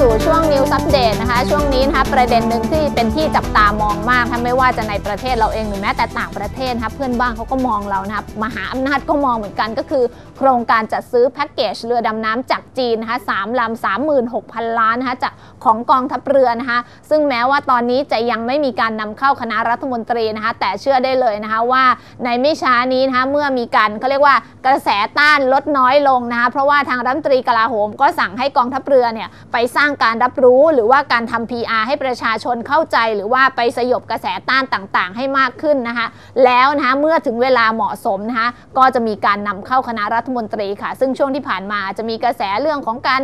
สู่ช่วง News Update นะคะ ช่วงนี้นะคะประเด็นหนึ่งที่เป็นที่จับตามองมากนะคะไม่ว่าจะในประเทศเราเองหรือแม้แต่ต่างประเทศนะคะเพื่อนบ้านเขาก็มองเรานะคะมหาอำนาจก็มองเหมือนกันก็คือ โครงการจัดซื้อแพ็กเกจเรือดำน้ำจากจีนนะคะสามลำสามหมื่นหกพันล้านนะคะจากของกองทัพเรือนะคะ ซึ่งแม้ว่าตอนนี้จะยังไม่มีการนำเข้าคณะรัฐมนตรีนะคะ แต่เชื่อได้เลยนะคะว่าในไม่ช้านี้นะคะเมื่อมีการเขาเรียกว่ากระแสต้านลดน้อยลงนะคะเพราะว่าทางรัฐมนตรีกลาโหมก็สั่งให้กองทัพเรือเนี่ยไปสร้างการรับรู้หรือว่าการทำ PR ให้ประชาชนเข้าใจ หรือว่าไปสยบกระแสต้านต่างๆ ให้มากขึ้นนะคะแล้วนะคะเมื่อถึงเวลาเหมาะสมนะคะก็จะมีการนำเข้าคณะรัฐมนตรีค่ะ ซึ่งช่วงที่ผ่านมาจะมีกระแสเรื่องของการ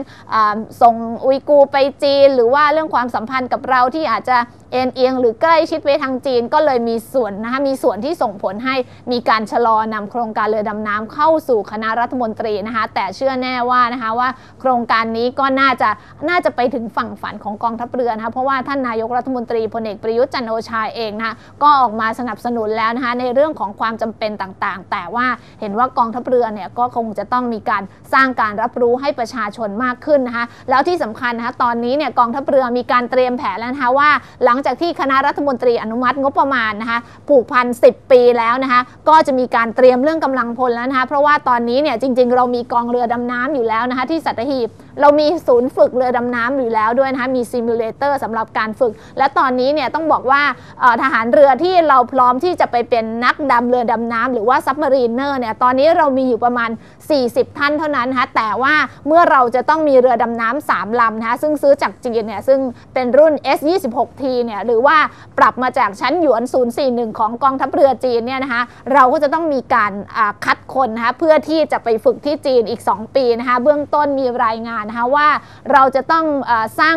ส่งอุยกูร์ไปจีน หรือว่าเรื่องความสัมพันธ์กับเราที่อาจจะ เอ็นเอียงหรือใกล้ชิดไปทางจีนก็เลยมีส่วนนะคะมีส่วนที่ส่งผลให้มีการชะลอนำโครงการเรือดำน้ำเข้าสู่คณะรัฐมนตรีนะคะแต่เชื่อแน่ว่านะคะว่าโครงการนี้ก็น่าจะน่าจะไปถึงฝั่งฝันของกองทัพเรือนะคะเพราะว่าท่านนายกรัฐมนตรีพลเอกประยุทธ์จันโอชาเองนะคะก็ออกมาสนับสนุนแล้วนะคะในเรื่องของความจำเป็นต่างๆ แต่ว่าเห็นว่ากองทัพเรือเนี่ยก็คงจะต้องมีการสร้างการรับรู้ให้ประชาชนมากขึ้นนะคะแล้วที่สำคัญนะคะตอนนี้เนี่ยกองทัพเรือมีการเตรียมแผนแล้วนะคะว่าหลังจากที่คณะรัฐมนตรีอนุมัติงบประมาณนะคะผูกพัน 10 ปีแล้วนะคะก็จะมีการเตรียมเรื่องกำลังพลแล้วนะคะเพราะว่าตอนนี้เนี่ยจริง ๆ เรามีกองเรือดำน้ำอยู่แล้วนะคะที่สัตหีบเรามีศูนย์ฝึกเรือดำน้ำอยู่แล้วด้วยนะคะมีซิมูเลเตอร์สำหรับการฝึก และตอนนี้เนี่ยต้องบอกว่าทหารเรือที่เราพร้อมที่จะไปเป็นนักดำเรือดำน้ำหรือว่าซับมารีเนอร์เนี่ยตอนนี้เรามีอยู่ประมาณ 40 ท่านเท่านั้นนะคะแต่ว่าเมื่อเราจะต้องมีเรือดำน้ำ3ลำนะคะซึ่งซื้อจากจีนเนี่ยซึ่งเป็นรุ่น S26T เนี่ยหรือว่าปรับมาจากชั้นหยวน 041 ของกองทัพเรือจีนเนี่ยนะคะเราก็จะต้องมีการคัดคนนะคะเพื่อที่จะไปฝึกที่จีนอีก 2 ปีนะคะเบื้องต้นมีรายงานนะคะว่าเราจะต้องอสร้าง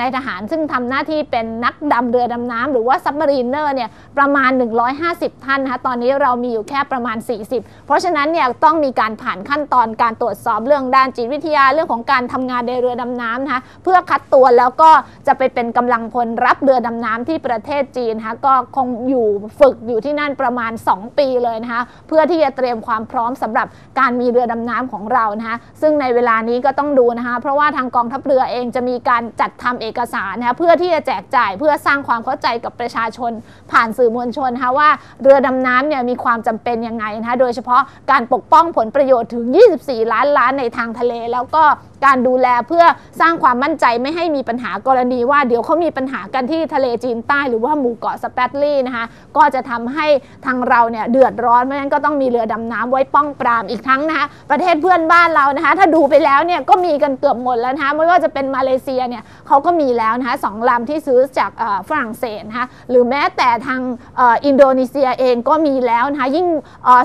นายทหารซึ่งทำหน้าที่เป็นนักดำเรือดำน้ำหรือว่าซับมารีนเนอร์เนี่ยประมาณ 150 ท่านนะคะตอนนี้เรามีอยู่แค่ประมาณ 40 เพราะฉะนั้นเนี่ยต้องมีการผ่านขั้นตอนการตรวจสอบเรื่องด้านจิตวิทยาเรื่องของการทำงานในเรือดำน้ำนะคะเพื่อคัดตัวแล้วก็จะไปเป็นกำลังพลรับเรือดำน้ำที่ประเทศจีนนะคะก็คงอยู่ฝึกอยู่ที่นั่นประมาณ 2 ปีเลยนะคะเพื่อที่จะเตรียมความพร้อมสำหรับการมีเรือดำน้ำของเรานะคะซึ่งในเวลานี้ก็ต้องดูนะคะเพราะว่าทางกองทัพเรือเองจะมีการจัดทำเอกสารนะคะเพื่อที่จะแจกจ่ายเพื่อสร้างความเข้าใจกับประชาชน ผ่านสื่อมวลชนนะคะว่าเรือดำน้ำเนี่ยมีความจำเป็นยังไงนะคะโดยเฉพาะการปกป้องผลประโยชน์ถึง 24 ล้านล้านในทางทะเลแล้วก็ การดูแลเพื่อสร้างความมั่นใจไม่ให้มีปัญหากรณีว่าเดี๋ยวเขามีปัญหากันที่ทะเลจีนใต้หรือว่าหมู่เกาะสเปตลี่นะคะก็จะทำให้ทางเราเนี่ยเดือดร้อนเพราะฉะนั้นก็ต้องมีเรือดำน้ำไว้ป้องปรามอีกทั้งนะคะประเทศเพื่อนบ้านเรานะคะถ้าดูไปแล้วเนี่ยก็มีกันเกือบหมดแล้วนะคะไม่ว่าจะเป็นมาเลเซียเนี่ยเขาก็มีแล้วนะคะสองลำที่ซื้อจากฝรั่งเศสนะคะหรือแม้แต่ทางอ,อ,อินโดนีเซียเองก็มีแล้วนะคะยิ่ง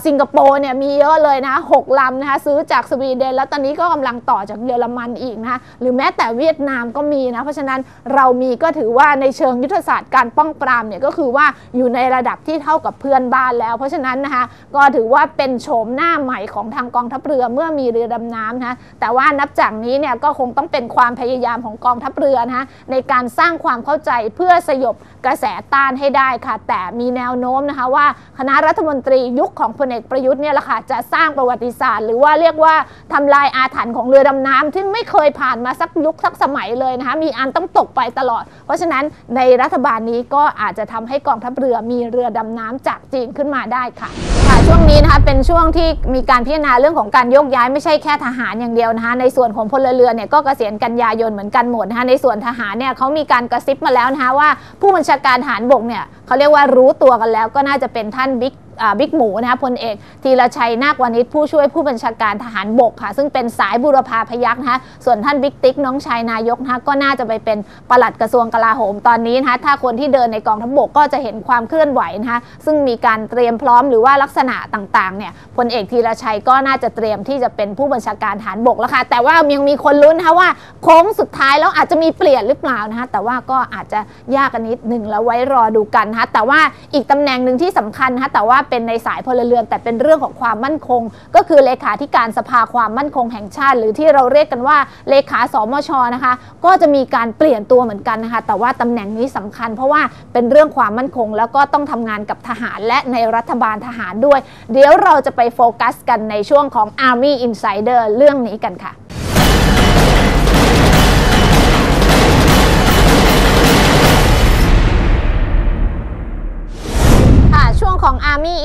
สิงคโปร์เนี่ยมีเยอะเลยนะคะหกลำนะคะซื้อจากสวีเดนแล้วตอนนี้ก็กำลังต่อจากเยอรมันอีกนะคะหรือแม้แต่เวียดนามก็มีนะ เพราะฉะนั้นเรามีก็ถือว่าในเชิงยุทธศาสตร์การป้องปรามเนี่ยก็คือว่าอยู่ในระดับที่เท่ากับเพื่อนบ้านแล้ว เพราะฉะนั้นนะคะก็ถือว่าเป็นโฉมหน้าใหม่ของทางกองทัพเรือเมื่อมีเรือดำน้ำนะแต่ว่านับจากนี้เนี่ยก็คงต้องเป็นความพยายามของกองทัพเรือนะในการสร้างความเข้าใจเพื่อสยบกระแสต้านให้ได้ค่ะ แต่มีแนวโน้มนะคะว่าคณะรัฐมนตรียุคของพลเอกประยุทธ์เนี่ยแหละค่ะจะสร้างประวัติศาสตร์ หรือว่าเรียกว่าทำลายอาถรรพ์ของเรือดำน้ำที่ไม่เคยผ่านมาสักยุคสักสมัยเลยนะคะมีอันต้องตกไปตลอด เพราะฉะนั้นในรัฐบาลนี้ก็อาจจะทำให้กองทัพเรือมีเรือดำน้ำจากจีนขึ้นมาได้ค่ะค่ะช่วงนี้นะคะเป็นช่วงที่มีการพิจารณาเรื่องของการโยกย้ายไม่ใช่แค่ทหารอย่างเดียวนะคะในส่วนของพลเรือนเนี่ยก็เกษียณกันยายนเหมือนกันหมดนะคะในส่วนทหารเนี่ยเขามีการกระซิบมาแล้วนะคะว่าผู้บัญชาการทหารบกเนี่ยเขาเรียกว่ารู้ตัวกันแล้วก็น่าจะเป็นท่านบิ๊ก บิ๊กหมูนะคะพลเอกธีรชัยนาควานิชผู้ช่วยผู้บัญชาการทหารบกค่ะ ซึ่งเป็นสายบุรพาพยักษ์นะคะส่วนท่านบิ๊กติ๊กน้องชายนายกนะคะก็น่าจะไปเป็นปลัดกระทรวงกลาโหมตอนนี้นะคะถ้าคนที่เดินในกองทัพบกก็จะเห็นความเคลื่อนไหวนะคะซึ่งมีการเตรียมพร้อมหรือว่าลักษณะต่างๆเนี่ยพลเอกธีรชัยก็น่าจะเตรียมที่จะเป็นผู้บัญชาการทหารบกแล้วค่ะแต่ว่ายังมีคนลุ้นนะคะว่าโค้งสุดท้ายแล้วอาจจะมีเปลี่ยนหรือเปล่านะคะแต่ว่าก็อาจจะยากกันนิดหนึ่งแล้วไว้รอดูกันนะคะแต่ว่าอีกตำแหน่งหนึ่งที่สำคัญนะคะแต่ว่าเป็นในสายพลเรือน แต่เป็นเรื่องของความมั่นคง ก็คือเลขาธิการสภาความมั่นคงแห่งชาติ หรือที่เราเรียกกันว่าเลขาสมชนะคะ ก็จะมีการเปลี่ยนตัวเหมือนกันนะคะ แต่ว่าตำแหน่งนี้สำคัญ เพราะว่าเป็นเรื่องความมั่นคง แล้วก็ต้องทำงานกับทหารและในรัฐบาลทหารด้วย เดี๋ยวเราจะไปโฟกัสกันในช่วงของ Army Insider เรื่องนี้กันค่ะ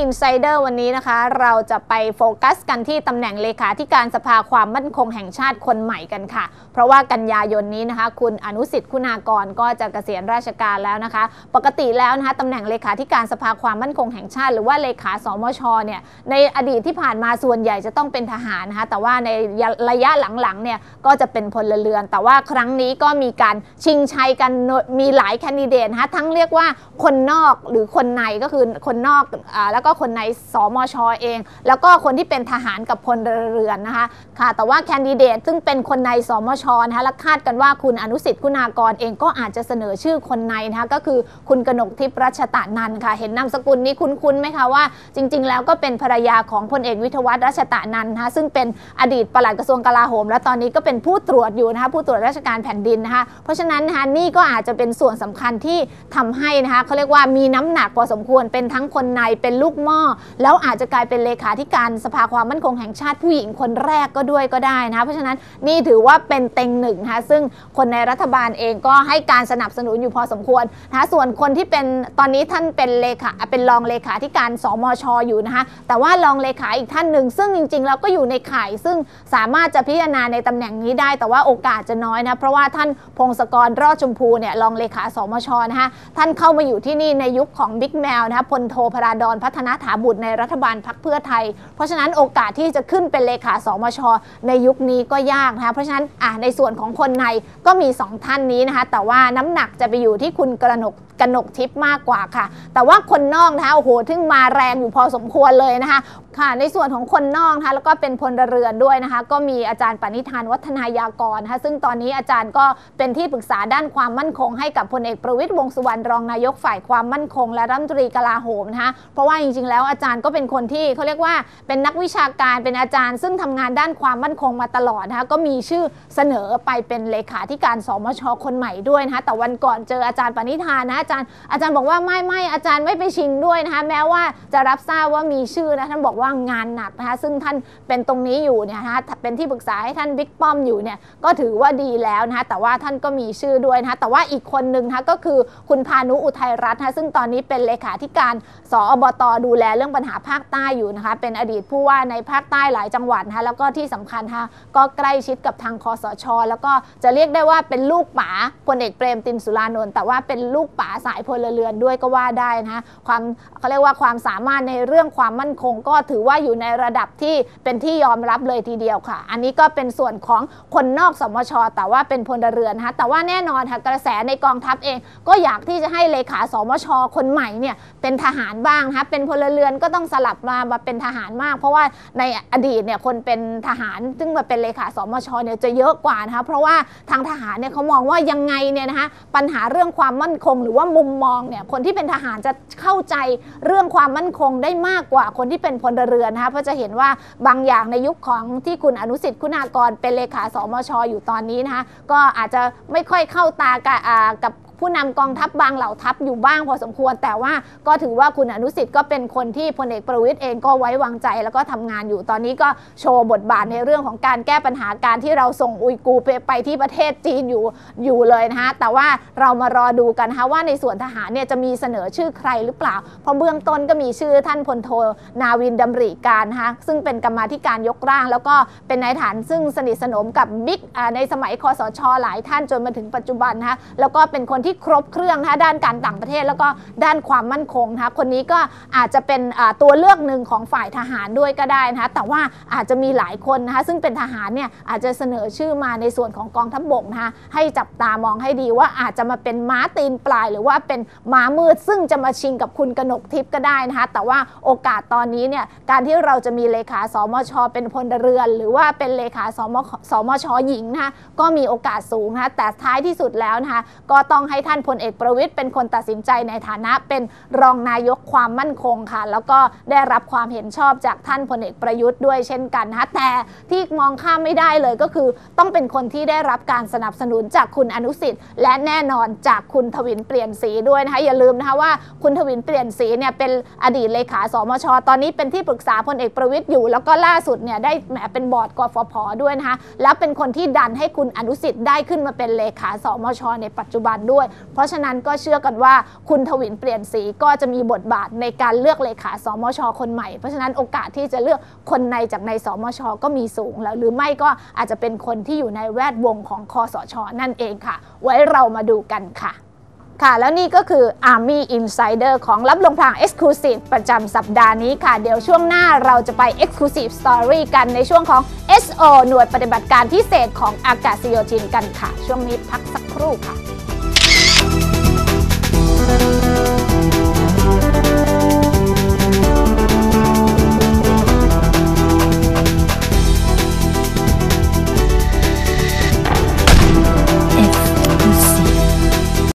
Insider วันนี้นะคะ เราจะไปโฟกัสกันที่ตำแหน่งเลขาธิการสภาความมั่นคงแห่งชาติคนใหม่กันค่ะ เพราะว่ากันยายนนี้นะคะ คุณอนุสิทธิ์คุณากรก็จะเกษียณราชการแล้วนะคะ ปกติแล้วนะคะตำแหน่งเลขาธิการสภาความมั่นคงแห่งชาติ หรือว่าเลขาสมชเนี่ยในอดีตที่ผ่านมาส่วนใหญ่จะต้องเป็นทหารนะคะแต่ว่าในระยะหลังๆเนี่ยก็จะเป็นพลเรือน แต่ว่าครั้งนี้ก็มีการชิงชัยกันมีหลายแคนดิเดตนะคะทั้งเรียกว่าคนนอกหรือคนในก็คือคนนอกอาแล้วก็คนในสมชอเอง แล้วก็คนที่เป็นทหารกับพลเรือนนะคะค่ะ แต่ว่าแคนดิเดตซึ่งเป็นคนในสมชนะคะและคาดกันว่าคุณอนุสิทธิ์คุณากรเองก็อาจจะเสนอชื่อคนในนะคะก็คือคุณกนกทิพย์รัชตานันค่ะ เห็นนามสกุลนี้คุ้นๆไหมคะว่า จริง ๆ แล้วก็เป็นภรรยาของพลเอกวิทวัฒน์รัชตานันนะคะซึ่งเป็นอดีตปลัดกระทรวงกลาโหม และตอนนี้ก็เป็นผู้ตรวจอยู่นะคะผู้ตรวจราชการแผ่นดินนะคะเพราะฉะนั้นนะคะนี่ก็อาจจะเป็นส่วนสำคัญที่ทำให้นะคะเขาเรียกว่ามีน้ำหนักพอสมควรเป็นทั้งคนในเป็นลูกหม้อ แล้วอาจจะกลายเป็นเลขาธิการสภาความมั่นคงแห่งชาติผู้หญิงคนแรกก็ด้วยก็ได้นะเพราะฉะนั้นนี่ถือว่าเป็นเต็งหนึ่งนะคะซึ่งคนในรัฐบาลเองก็ให้การสนับสนุนอยู่พอสมควรนะคะส่วนคนที่เป็นตอนนี้ท่านเป็นเลขาเป็นรองเลขาธิการสมชอยู่นะคะแต่ว่ารองเลขาอีกท่านหนึ่ง ซึ่งจริงๆแล้วก็อยู่ในข่าย ซึ่งสามารถจะพิจารณาในตำแหน่งนี้ได้ แต่ว่าโอกาสจะน้อยนะเพราะว่าท่านพงศกรรอดชมพูเนี่ยรองเลขาสมชนะคะท่านเข้ามาอยู่ที่นี่ในยุคของบิ๊กแมวนะคะพลโทพราดอนพัฒนาถาบุตรในรัฐบาลพักเพื่อไทย เพราะฉะนั้นโอกาสที่จะขึ้นเป็นเลขาสมช ในยุคนี้ก็ยากนะคะเพราะฉะนั้นอะในส่วนของคนในก็มี 2 ท่านนี้นะคะแต่ว่าน้ำหนักจะไปอยู่ที่คุณกระหนกกนกทิพย์มากกว่าค่ะ แต่ว่าคนนอกนะคะโอ้โหทึ่งมาแรงอยู่พอสมควรเลยนะคะค่ะ ในส่วนของคนนอกนะคะแล้วก็เป็นพลเรือนด้วยนะคะ ก็มีอาจารย์ปณิธานวัฒนายากรนะคะซึ่งตอนนี้อาจารย์ก็เป็นที่ปรึกษาด้านความมั่นคง ให้กับพลเอกประวิตยวงสุวรรณรองนายกฝ่ายความมั่นคง และรัฐมนตรีกลาโหมนะคะเพราะว่าจริงๆ แล้วอาจารย์ก็เป็นคนที่เขาเรียกว่าเป็นนักวิชาการเป็นอาจารย์ ซึ่งทำงานด้านความมั่นคงมาตลอดนะคะก็มีชื่อเสนอไปเป็นเลขาธิการสมชคนใหม่ด้วยนะคะแต่วันก่อนเจออาจารย์ปณิธานนะอาจารย์ อาจารย์บอกว่าไม่ไม่อาจารย์ไม่ไปชิงด้วยนะคะ แม้ว่าจะรับทราบว่ามีชื่อนะท่านบอกว่างานหนักนะคะซึ่งท่านเป็นตรงนี้อยู่เนี่ยนะคะเป็นที่ปรึกษาให้ท่านบิ๊กป้อมอยู่เนี่ยก็ถือว่าดีแล้วนะคะแต่ว่าท่านก็มีชื่อด้วยนะคะแต่ว่าอีกคนนึงนะคะก็คือคุณพานุอุทัยรัตน์นะซึ่งตอนนี้เป็นเลขาธิการสอบตดูแลเรื่องปัญหาภาคใต้อยู่นะคะเป็นอดีตผู้ว่าในภาคใต้หลายจังหวัดนะคะแล้วก็ที่สำคัญนะคะก็ใกล้ชิดกับทางคอสช แล้วก็จะเรียกได้ว่าเป็นลูกป๋าพลเอกเปรมตินสุรานนท์แต่ว่าเป็นลูกป๋าสายพลเรือนด้วยก็ว่าได้นะคะความเขาเรียกว่าความสามารถในเรื่องความมั่นคงก็ถือว่าอยู่ในระดับที่เป็นที่ยอมรับเลยทีเดียวค่ะ อันนี้ก็เป็นส่วนของคนนอกสมช แต่ว่าเป็นพลเรือนนะคะแต่ว่าแน่นอนค่ะกระแสในกองทัพเอง ก็อยากที่จะให้เลขาสมช คนใหม่เนี่ยเป็นทหารบ้างนะคะเป็นพลเรือนก็ต้องสลับมามาเป็นทหารมาก เพราะว่าในอดีตเนี่ยคนเป็นทหาร ซึ่งมาเป็นเลขาสมชเนี่ยจะเยอะกว่านะคะเพราะว่าทางทหารเนี่ยเขามองว่ายังไงเนี่ยนะคะปัญหาเรื่องความมั่นคงหรือว่ามุมมองเนี่ยคนที่เป็นทหารจะเข้าใจเรื่องความมั่นคงได้มากกว่าคนที่เป็นพลเรือนนะคะเพราะจะเห็นว่าบางอย่างในยุคของที่คุณอนุสิทธิ์คุณากรเป็นเลขาสมชอยู่ตอนนี้นะคะก็อาจจะไม่ค่อยเข้าตากับ ผู้นำกองทัพบางเหล่าทัพอยู่บ้างพอสมควร แต่ว่าก็ถือว่าคุณอนุสิทธิ์ก็เป็นคนที่พลเอกประวิตยเองก็ไว้วางใจ แล้วก็ทำงานอยู่ตอนนี้ก็โชว์บทบาทในเรื่องของการแก้ปัญหาการที่เราส่งอุยกูไปไปที่ประเทศจีนอยู่อยู่เลยนะคะแต่ว่าเรามารอดูกันนะคะว่าในส่วนทหารเนี่ยจะมีเสนอชื่อใครหรือเปล่า เพราะเบื้องต้นก็มีชื่อท่านพลโทนาวินดำริการนะคะซึ่งเป็นกรรมาธิการยกร่าง แล้วก็เป็นนายฐานซึ่งสนิทสนมกับบิ๊กในสมัยคอสช หลายท่านจนมาถึงปัจจุบันนะคะแล้วก็เป็นคนที่ครบเครื่องนะคะด้านการต่างประเทศแล้วก็ด้านความมั่นคงนะคะคนนี้ก็อาจจะเป็นตัวเลือกหนึ่งของฝ่ายทหารด้วยก็ได้นะคะแต่ว่าอาจจะมีหลายคนนะคะซึ่งเป็นทหารเนี่ยอาจจะเสนอชื่อมาในส่วนของกองทัพบบกนะคะให้จับตามองให้ดีว่าอาจจะมาเป็นม้าตีนปลาย หรือว่าเป็นม้ามืด ซึ่งจะมาชิงกับคุณกนกทิพย์ก็ได้นะคะแต่ว่าโอกาสตอนนี้เนี่ยการที่เราจะมีเลขาสมช เป็นพลเรือน หรือว่าเป็นเลขาสมสมชหญิงนะคะก็มีโอกาสสูงนะคะแต่ท้ายที่สุดแล้วนะคะก็ต้องใให้ท่านพลเอกประวิตยเป็นคนตัดสินใจในฐานะเป็นรองนายกความมั่นคงค่ะ แล้วก็ได้รับความเห็นชอบจากท่านพลเอกประยุทธ์ด้วยเช่นกันนะคะแต่ที่มองข้ามไม่ได้เลยก็คือ ต้องเป็นคนที่ได้รับการสนับสนุนจากคุณอนุสิทธิ์ และแน่นอนจากคุณทวินเปลี่ยนสีด้วยนะคะอย่าลืมนะคะว่าคุณทวินเปลี่ยนสีเนี่ยเป็นอดีตเลขาสมช ตอนนี้เป็นที่ปรึกษาพลเอกประวิทย์อยู่ แล้วก็ล่าสุดเนี่ยได้แหมเป็นบอร์ดกฟผด้วยนะคะแล้วเป็นคนที่ดันให้คุณอนุสิทธิ์ได้ขึ้นมาเป็นเลขาสมช ในปัจจุบันด้วยเพราะฉะนั้นก็เชื่อกันว่าคุณทวินเปลี่ยนสีก็จะมีบทบาทในการเลือกเลขาสมช คนใหม่ เพราะฉะนั้นโอกาสที่จะเลือกคนในจากในสมช ก็มีสูงแล้วหรือไม่ก็อาจจะเป็นคนที่อยู่ในแวดวงของคอสช นั่นเองค่ะ ไว้เรามาดูกันค่ะค่ะ แล้วนี่ก็คือ Army Insider ของรับลงพราง Exclusive ประจำสัปดาห์นี้ค่ะ เดี๋ยวช่วงหน้าเราจะไป Exclusive Story กันในช่วงของ SO หน่วยปฏิบัติการพิเศษของอากาศโยธินกันค่ะ ช่วงนี้พักสักครู่ค่ะ Thank you.